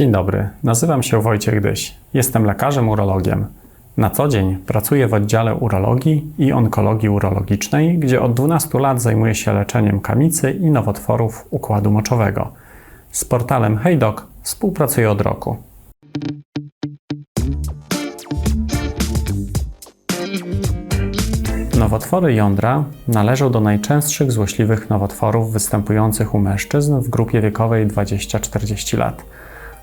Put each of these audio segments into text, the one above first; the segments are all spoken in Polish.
Dzień dobry, nazywam się Wojciech Dyś. Jestem lekarzem urologiem. Na co dzień pracuję w oddziale urologii i onkologii urologicznej, gdzie od 12 lat zajmuję się leczeniem kamicy i nowotworów układu moczowego. Z portalem HeyDoc współpracuję od roku. Nowotwory jądra należą do najczęstszych złośliwych nowotworów występujących u mężczyzn w grupie wiekowej 20-40 lat.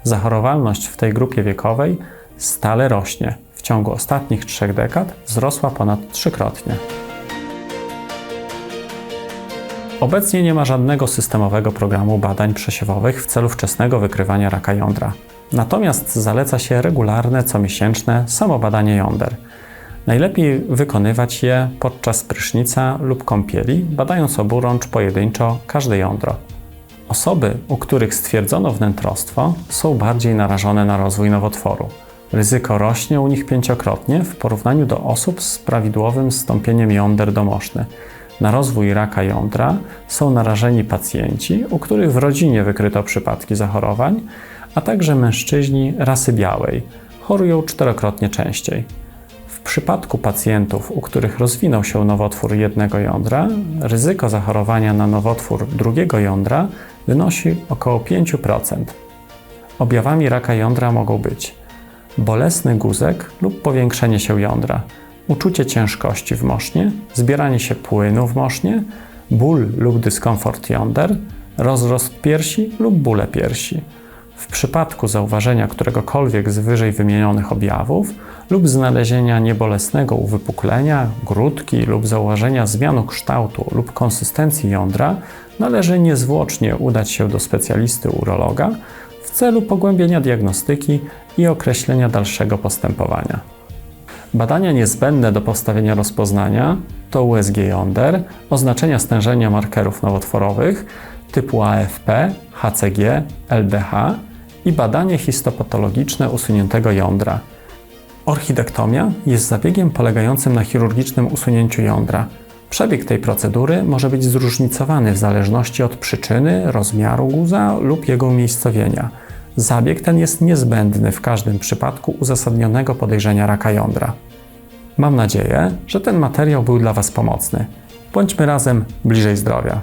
Zachorowalność w tej grupie wiekowej stale rośnie. W ciągu ostatnich trzech dekad wzrosła ponad trzykrotnie. Obecnie nie ma żadnego systemowego programu badań przesiewowych w celu wczesnego wykrywania raka jądra. Natomiast zaleca się regularne, comiesięczne samobadanie jąder. Najlepiej wykonywać je podczas prysznica lub kąpieli, badając oburącz pojedynczo każde jądro. Osoby, u których stwierdzono wnętrostwo, są bardziej narażone na rozwój nowotworu. Ryzyko rośnie u nich pięciokrotnie w porównaniu do osób z prawidłowym stąpieniem jąder domoszny. Na rozwój raka jądra są narażeni pacjenci, u których w rodzinie wykryto przypadki zachorowań, a także mężczyźni rasy białej. Chorują czterokrotnie częściej. W przypadku pacjentów, u których rozwinął się nowotwór jednego jądra, ryzyko zachorowania na nowotwór drugiego jądra wynosi około 5%. Objawami raka jądra mogą być bolesny guzek lub powiększenie się jądra, uczucie ciężkości w mosznie, zbieranie się płynu w mosznie, ból lub dyskomfort jąder, rozrost piersi lub bóle piersi. W przypadku zauważenia któregokolwiek z wyżej wymienionych objawów lub znalezienia niebolesnego uwypuklenia, grudki lub zauważenia zmianu kształtu lub konsystencji jądra, należy niezwłocznie udać się do specjalisty urologa w celu pogłębienia diagnostyki i określenia dalszego postępowania. Badania niezbędne do postawienia rozpoznania to USG jąder, oznaczenia stężenia markerów nowotworowych typu AFP, HCG, LDH i badanie histopatologiczne usuniętego jądra. Orchidektomia jest zabiegiem polegającym na chirurgicznym usunięciu jądra. Przebieg tej procedury może być zróżnicowany w zależności od przyczyny, rozmiaru guza lub jego umiejscowienia. Zabieg ten jest niezbędny w każdym przypadku uzasadnionego podejrzenia raka jądra. Mam nadzieję, że ten materiał był dla Was pomocny. Bądźmy razem bliżej zdrowia.